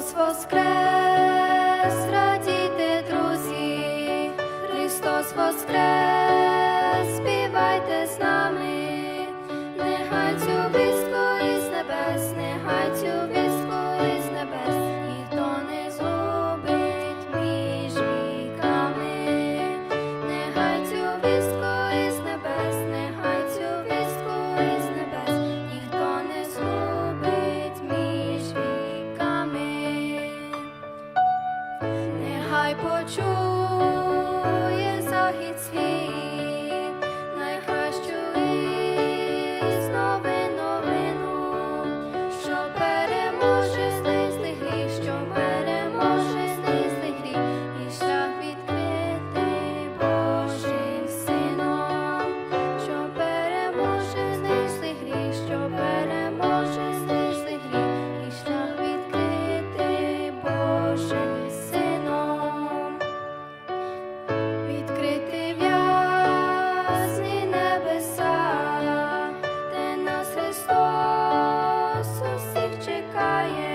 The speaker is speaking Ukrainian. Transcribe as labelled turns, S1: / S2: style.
S1: Воскрес, радійте, друзі, Христос воскрес, Почув. Yeah.